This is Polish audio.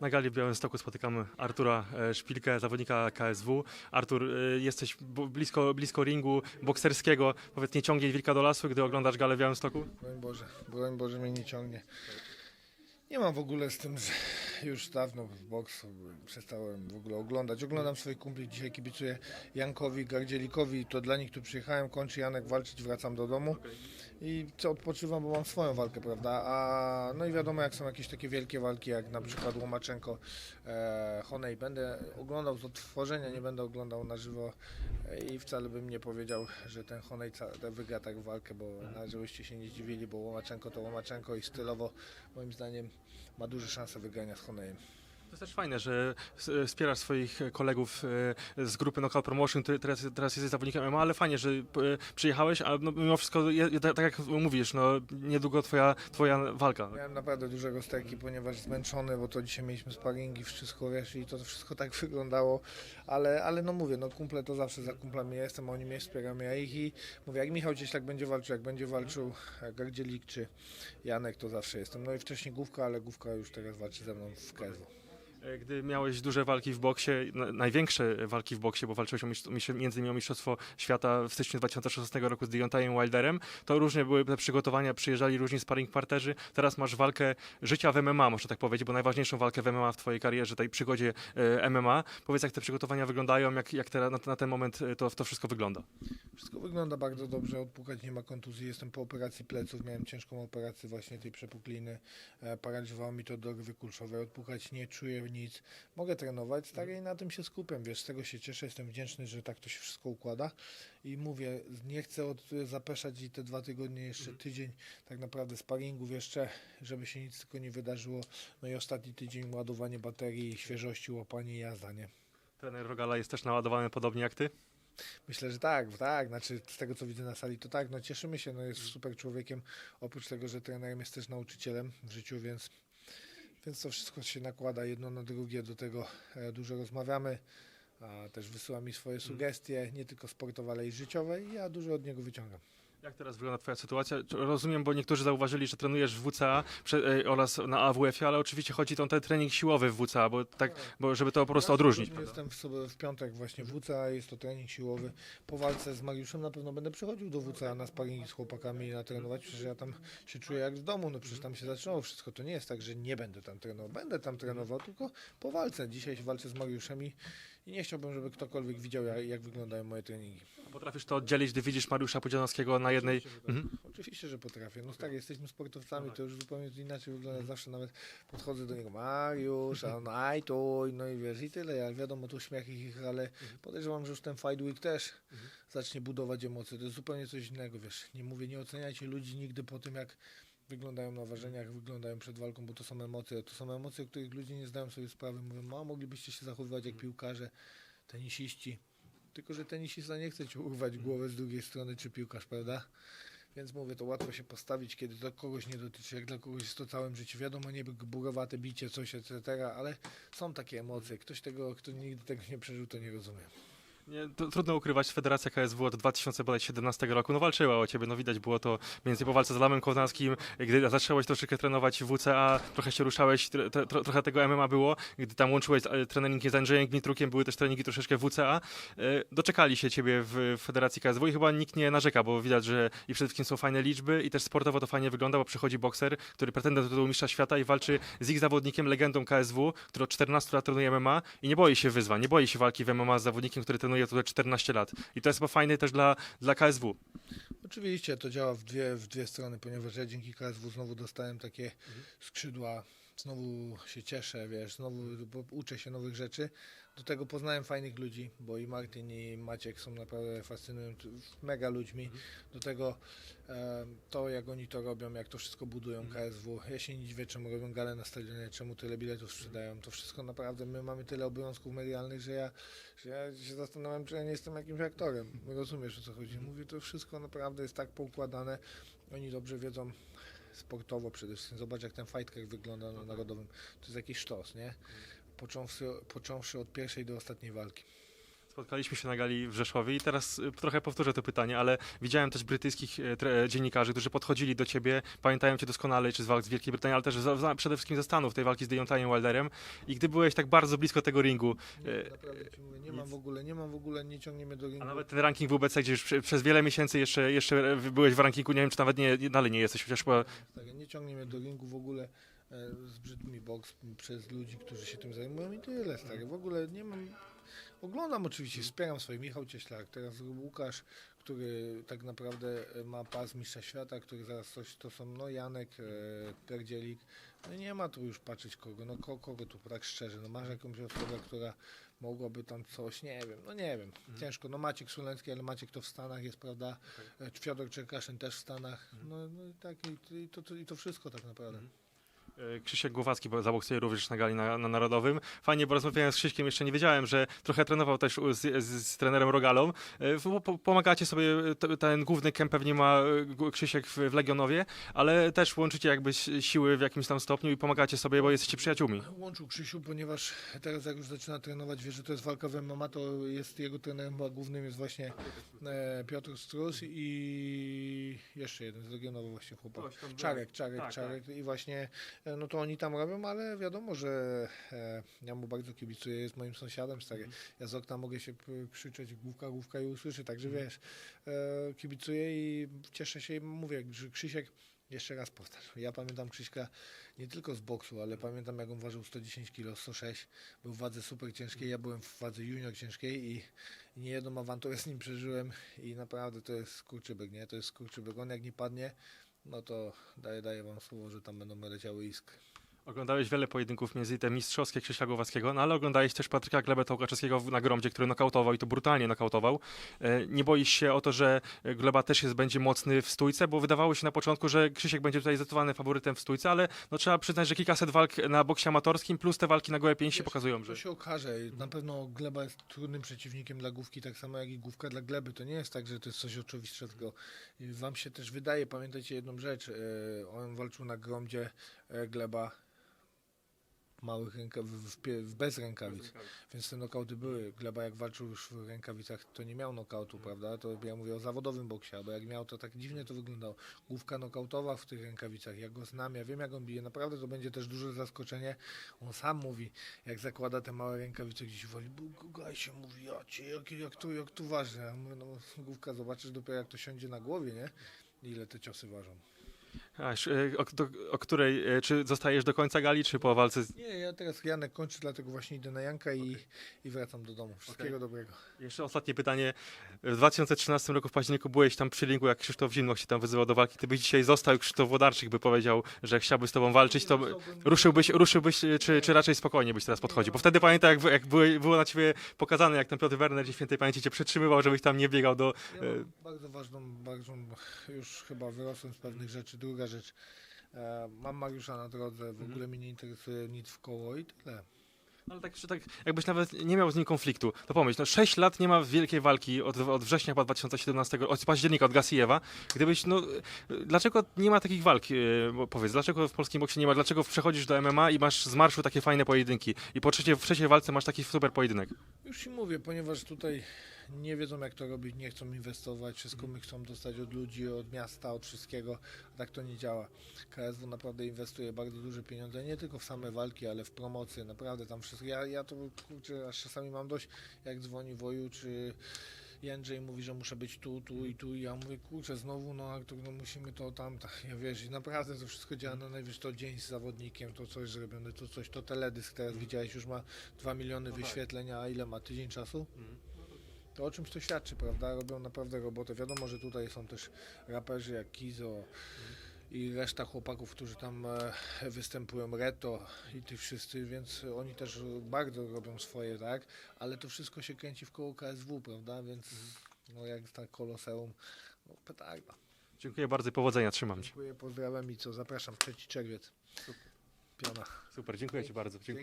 Na gali w Białymstoku spotykamy Artura e, Szpilkę, zawodnika KSW. Artur, e, jesteś blisko, blisko ringu bokserskiego. Powiedz, nie ciągnie wilka do lasu, gdy oglądasz galę w Białymstoku? Broń Boże, broń Boże mnie nie ciągnie. Nie mam w ogóle z tym, już dawno w boks przestałem w ogóle oglądać. Oglądam swoich kumpli, dzisiaj kibicuję Jankowi, Gardzielikowi, to dla nich tu przyjechałem, kończy Janek walczyć, wracam do domu i co odpoczywam, bo mam swoją walkę, prawda? A no i wiadomo, jak są jakieś takie wielkie walki, jak na przykład Łomaczenko, e, Honej, będę oglądał z odtworzenia, nie będę oglądał na żywo e, i wcale bym nie powiedział, że ten Honej wygra tak walkę, bo nawet żebyście się nie zdziwili, bo Łomaczenko to Łomaczenko i stylowo moim zdaniem ma duże szanse wygrania z name. To jest też fajne, że e, wspierasz swoich kolegów e, z grupy Knockout Promotion, który teraz, teraz jesteś zawodnikiem MMA, ale fajnie, że e, przyjechałeś, a no, mimo wszystko, tak jak mówisz, no, niedługo twoja, twoja walka. Miałem naprawdę dużego sterki, ponieważ zmęczony, bo to dzisiaj mieliśmy sparingi, wszystko wiesz i to wszystko tak wyglądało, ale, ale no mówię, no kumple to zawsze za kumplami ja jestem, oni mnie wspierają, ja ich i mówię, jak Michał gdzieś tak będzie walczył, jak będzie walczył Gardzielik czy Janek, to zawsze jestem. No i wcześniej Główka, ale Główka już teraz walczy ze mną w KSW. E, Gdy miałeś duże walki w boksie, na- największe walki w boksie, bo walczyłeś o między innymi o Mistrzostwo Świata w styczniu 2016 roku z Deontayem Wilderem, to różnie były te przygotowania, przyjeżdżali różni sparring partnerzy. Teraz masz walkę życia w MMA, można tak powiedzieć, bo najważniejszą walkę w MMA w twojej karierze, tej przygodzie e, MMA. Powiedz, jak te przygotowania wyglądają, jak, jak na, na ten moment e, to, to wszystko wygląda. Wszystko wygląda bardzo dobrze, odpukać nie ma kontuzji, jestem po operacji pleców, miałem ciężką operację właśnie tej przepukliny, paraliżowało mi to do rwy kulszowej, odpukać nie czuję nic, mogę trenować, stary i na tym się skupiam, wiesz, z tego się cieszę, jestem wdzięczny, że tak to się wszystko układa i mówię, nie chcę od, zapeszać i te dwa tygodnie, jeszcze tydzień tak naprawdę sparingów jeszcze, żeby się nic tylko nie wydarzyło, no i ostatni tydzień ładowanie baterii, świeżości, łapanie i jazda, nie? Trener Rogala jest też naładowany podobnie jak ty. Myślę, że tak, tak. Znaczy, z tego co widzę na sali, to tak. No cieszymy się, no jest super człowiekiem. Oprócz tego, że trenerem jest też nauczycielem w życiu, więc, więc to wszystko się nakłada jedno na drugie. Do tego e, dużo rozmawiamy. A też wysyła mi swoje sugestie, nie tylko sportowe, ale i życiowe i ja dużo od niego wyciągam. Jak teraz wygląda twoja sytuacja? Rozumiem, bo niektórzy zauważyli, że trenujesz w WCA e, oraz na AWF-ie, ale oczywiście chodzi o ten trening siłowy w WCA, bo tak, bo żeby to po prostu odróżnić. Jestem w, w piątek właśnie w WCA, jest to trening siłowy. Po walce z Mariuszem na pewno będę przychodził do WCA na sparingi z chłopakami na trenować, przecież ja tam się czuję jak w domu, no przecież tam się zaczynało wszystko. To nie jest tak, że nie będę tam trenował. Będę tam trenował, tylko po walce. Dzisiaj walczę z Mariuszem i, i nie chciałbym, żeby ktokolwiek widział, jak, jak wyglądają moje treningi. Potrafisz to oddzielić, gdy widzisz Mariusza Pudzianowskiego na jednej... Mhm. Oczywiście, że potrafię. No stary, jesteśmy sportowcami, to już zupełnie inaczej wygląda. Zawsze nawet podchodzę do niego, Mariusz, a tuj, no i wiesz, i tyle. Ja wiadomo, tu śmiech ich, ale podejrzewam, że już ten Fight Week też zacznie budować emocje. To jest zupełnie coś innego, wiesz. Nie mówię, nie oceniajcie ludzi nigdy po tym, jak wyglądają na ważeniach, jak wyglądają przed walką, bo to są emocje. To są emocje, o których ludzie nie zdają sobie sprawy. Mówią, ma, moglibyście się zachowywać jak piłkarze, tenisiści. Tylko, że tenisista nie chce ci urwać głowę z drugiej strony, czy piłkarz, prawda? Więc mówię, to łatwo się postawić, kiedy to kogoś nie dotyczy, jak dla kogoś jest to całym życiu. Wiadomo, nie burowate bicie, coś, etc., ale są takie emocje. Ktoś tego, kto nigdy tego nie przeżył, to nie rozumie. Nie, to, trudno ukrywać, Federacja KSW od 2017 roku no, walczyła o ciebie, no widać było to między po walce z Lamem Kownackim, gdy zacząłeś troszeczkę trenować w WCA, trochę się ruszałeś, tro, tro, trochę tego MMA było, gdy tam łączyłeś e, treningi z Andrzejem Gmitrukiem, były też treningi troszeczkę WCA. E, Doczekali się ciebie w Federacji KSW i chyba nikt nie narzeka, bo widać, że i przede wszystkim są fajne liczby i też sportowo to fajnie wygląda, bo przychodzi bokser, który pretendent do tytułu mistrza świata i walczy z ich zawodnikiem, legendą KSW, który od 14 lat trenuje MMA i nie boi się wyzwań, nie boi się walki w MMA z zawodnikiem, który trenuje tutaj 14 lat. I to jest chyba fajne też dla, dla KSW. Oczywiście to działa w dwie, w dwie strony, ponieważ ja dzięki KSW znowu dostałem takie skrzydła, znowu się cieszę, wiesz, znowu uczę się nowych rzeczy. Do tego poznałem fajnych ludzi, bo i Martin i Maciek są naprawdę fascynujący, mega ludźmi. Do tego e, to, jak oni to robią, jak to wszystko budują KSW. Ja się nie dziwię, czemu robią galę na stadionie, czemu tyle biletów sprzedają. To wszystko naprawdę, my mamy tyle obowiązków medialnych, że ja, że ja się zastanawiam, czy ja nie jestem jakimś aktorem. Rozumiesz o co chodzi? Mówię, to wszystko naprawdę jest tak poukładane. Oni dobrze wiedzą sportowo przede wszystkim. Zobacz, jak ten fight wygląda na narodowym. To jest jakiś sztos, nie? Począwszy, począwszy od pierwszej do ostatniej walki. Spotkaliśmy się na gali w Rzeszowie i teraz y, trochę powtórzę to pytanie, ale widziałem też brytyjskich y, tre- dziennikarzy, którzy podchodzili do ciebie, pamiętają cię doskonale, czy z walk z Wielkiej Brytanii, ale też za, przede wszystkim ze Stanów, tej walki z Deontayem Wilderem i gdy byłeś tak bardzo blisko tego ringu, Nie, e, naprawdę ci mówię, nie mam w ogóle, nie mam w ogóle, nie ciągnie mnie do ringu. a nawet ten ranking WBC, gdzie już prze- przez wiele miesięcy jeszcze, jeszcze byłeś w rankingu, nie wiem, czy nawet nie, dalej nie jesteś, chociaż Tak, nie ciągnie mnie do ringu w ogóle. E, zbrzydł mi boks przez ludzi, którzy się tym zajmują i tyle, stary. W ogóle nie mam... Oglądam oczywiście, wspieram swoje Michał Cieślak, teraz Łukasz, który tak naprawdę e, ma pas mistrza świata, który zaraz coś, to są no Janek, e, Perdzielik. No nie ma tu już patrzeć kogo, no ko, kogo tu tak szczerze, no masz jakąś osobę, która mogłaby tam coś, nie wiem, no nie wiem, ciężko, no Maciek ale Maciek to w Stanach jest, prawda, okay. Fiodor Czerkaszyn też w Stanach, no, no i tak i, i, to, i to wszystko tak naprawdę. E, Krzysiek Głowacki bo zaboksuje również na gali na, na Narodowym. Fajnie, bo rozmawiałem z Krzyśkiem, jeszcze nie wiedziałem, że trochę trenował też z, z, z trenerem Rogalą. E, po- po- Pomagacie sobie, ten główny kemp pewnie ma e, Krzysiek w, w Legionowie, ale też łączycie jakby si- siły w jakimś tam stopniu i pomagacie sobie, bo jesteście przyjaciółmi. Łączył Krzysiu, ponieważ teraz jak już zaczyna trenować, wie, że to jest walka w MMA, to jest jego trenerem chyba głównym jest właśnie e, Piotr Strus i jeszcze jeden z Legionowa właśnie chłopak. Czarek, Czarek, Tak, Czarek i właśnie e, no to oni tam robią, ale wiadomo, że e, ja mu bardzo kibicuję, jest moim sąsiadem stary. Mhm. Ja z okna mogę się krzyczeć główka, główka i usłyszy, także Mhm. wiesz, e, kibicuję i cieszę się i mówię, że Krzysiek jeszcze raz powtarzam. Ja pamiętam Krzyśka nie tylko z boksu, ale pamiętam jak on ważył 110 kg, 106, był w wadze super ciężkiej, ja byłem w wadze junior ciężkiej i, i niejedną awanturę z nim przeżyłem i naprawdę to jest skurczybyk, nie? To jest skurczybyk. On jak nie padnie, no to daję, daję wam słowo, że tam będą leciały iskry. Oglądałeś wiele pojedynków między te mistrzowskie Krzysia Głowackiego, no ale oglądałeś też Patryka Glebę Łukaczewskiego w- na Gromdzie, który nokautował i to brutalnie nokautował. E, Nie boisz się o to, że Gleba też jest, będzie mocny w stójce, bo wydawało się na początku, że Krzysiek będzie tutaj zdecydowany faworytem w stójce, ale no trzeba przyznać, że kilkaset walk na boksie amatorskim plus te walki na gołe pięści Wiesz, pokazują, To że... się okaże. Na pewno Gleba jest trudnym przeciwnikiem dla Główki, tak samo jak i Główka dla Gleby. To nie jest tak, że to jest coś oczywistego. Wam się też wydaje, pamiętajcie jedną rzecz. e, On walczył na Gromdzie, e, Gleba małych ręka, w, w, pie- w bez rękawic. Więc te nokauty były. Gleba jak walczył już w rękawicach, to nie miał nokautu, prawda? To ja mówię o zawodowym boksie, bo jak miał, to tak dziwnie to wyglądało. Główka nokautowa w tych rękawicach. Ja go znam, ja wiem jak on bije. Naprawdę to będzie też duże zaskoczenie. On sam mówi, jak zakłada te małe rękawice gdzieś woli, Gugaj się mówi, ja cię, jak, jak, tu, jak tu ważne. Ja mówię, no główka, zobaczysz dopiero jak to siądzie na głowie, nie? Ile te ciosy ważą. A, sz- e, o, do, o której, e, czy zostajesz do końca gali, czy po walce z... Nie, ja teraz Janek kończę, dlatego właśnie idę na Janka i, i wracam do domu. Wszystkiego dobrego. Jeszcze ostatnie pytanie. W 2013 roku w październiku byłeś tam przy ringu, jak Krzysztof Zimnoch się tam wyzywał do walki. Ty byś dzisiaj został Krzysztof Wodarczyk by powiedział, że chciałby z tobą walczyć, to by- ruszyłbyś, ruszyłbyś e, czy, czy raczej spokojnie byś teraz podchodził? Bo wtedy pamiętam, jak, jak były, było na ciebie pokazane, jak ten Piotr Werner gdzieś świętej pamięci cię przytrzymywał, żebyś tam nie biegał do... Ja bardzo ważną, bardzo, już chyba wyrosłem z pewnych rzeczy. Druga rzecz, e, mam Mariusza na drodze, w ogóle mnie nie interesuje nic w koło i tyle. Ale tak, tak, jakbyś nawet nie miał z nim konfliktu, to pomyśl, no 6 lat nie ma wielkiej walki od, od września chyba 2017, od października, od Gasijewa. Gdybyś, no, dlaczego nie ma takich walk, bo powiedz, dlaczego w polskim boksie nie ma, dlaczego przechodzisz do MMA i masz z marszu takie fajne pojedynki i po trzeciej, w trzeciej walce masz taki super pojedynek? Już ci mówię, ponieważ tutaj nie wiedzą jak to robić, nie chcą inwestować, wszystko my chcą dostać od ludzi, od miasta, od wszystkiego, a tak to nie działa. KSW naprawdę inwestuje bardzo duże pieniądze, nie tylko w same walki, ale w promocję, naprawdę tam wszystko. Ja, ja to kurczę, aż czasami mam dość, jak dzwoni Woju, czy Jędrzej mówi, że muszę być tu, tu i tu i ja mówię, kurczę, znowu, no, a to, no musimy to tam, tak, ja wiesz, i naprawdę to wszystko działa na najwyższy, to dzień z zawodnikiem, to coś zrobione, to coś, to teledysk teraz widziałeś, już ma 2 miliony wyświetleń, a ile ma, tydzień czasu? To o czymś to świadczy, prawda? Robią naprawdę robotę. Wiadomo, że tutaj są też raperzy jak Kizo i reszta chłopaków, którzy tam e, występują, Reto i tych wszyscy, więc oni też bardzo robią swoje, tak? Ale to wszystko się kręci w koło KSW, prawda? Więc no jak ta koloseum, no petarda. Dziękuję bardzo i powodzenia, trzymam cię. Dziękuję, pozdrawiam i co, zapraszam, 3 czerwiec. Piona. Super, dziękuję ci bardzo, dziękuję.